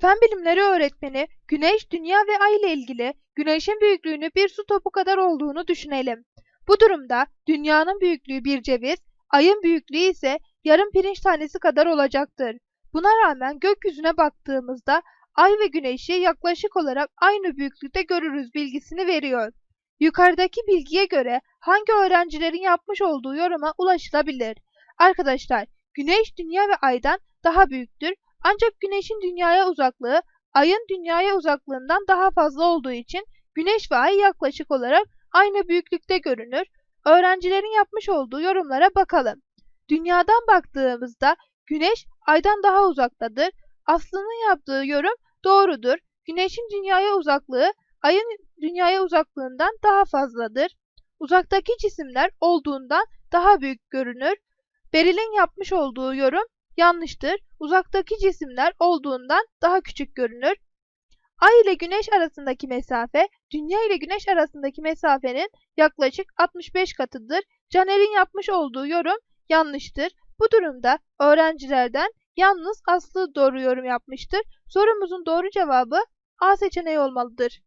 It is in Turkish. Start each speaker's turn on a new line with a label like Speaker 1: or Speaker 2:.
Speaker 1: Fen bilimleri öğretmeni Güneş, Dünya ve Ay ile ilgili Güneş'in büyüklüğünü bir su topu kadar olduğunu düşünelim. Bu durumda Dünya'nın büyüklüğü bir ceviz, Ay'ın büyüklüğü ise yarım pirinç tanesi kadar olacaktır. Buna rağmen gökyüzüne baktığımızda Ay ve Güneş'i yaklaşık olarak aynı büyüklükte görürüz bilgisini veriyor. Yukarıdaki bilgiye göre hangi öğrencilerin yapmış olduğu yoruma ulaşılabilir? Arkadaşlar, Güneş Dünya ve Ay'dan daha büyüktür ancak Güneş'in Dünya'ya uzaklığı Ay'ın Dünya'ya uzaklığından daha fazla olduğu için Güneş ve Ay yaklaşık olarak aynı büyüklükte görünür. Öğrencilerin yapmış olduğu yorumlara bakalım. Dünyadan baktığımızda Güneş Ay'dan daha uzaktadır. Aslı'nın yaptığı yorum doğrudur. Güneşin Dünya'ya uzaklığı Ay'ın Dünya'ya uzaklığından daha fazladır. Uzaktaki cisimler olduğundan daha büyük görünür. Beril'in yapmış olduğu yorum yanlıştır. Uzaktaki cisimler olduğundan daha küçük görünür. Ay ile Güneş arasındaki mesafe, Dünya ile Güneş arasındaki mesafenin yaklaşık 65 katıdır. Caner'in yapmış olduğu yorum yanlıştır. Bu durumda öğrencilerden yalnız Aslı doğru yorum yapmıştır. Sorumuzun doğru cevabı A seçeneği olmalıdır.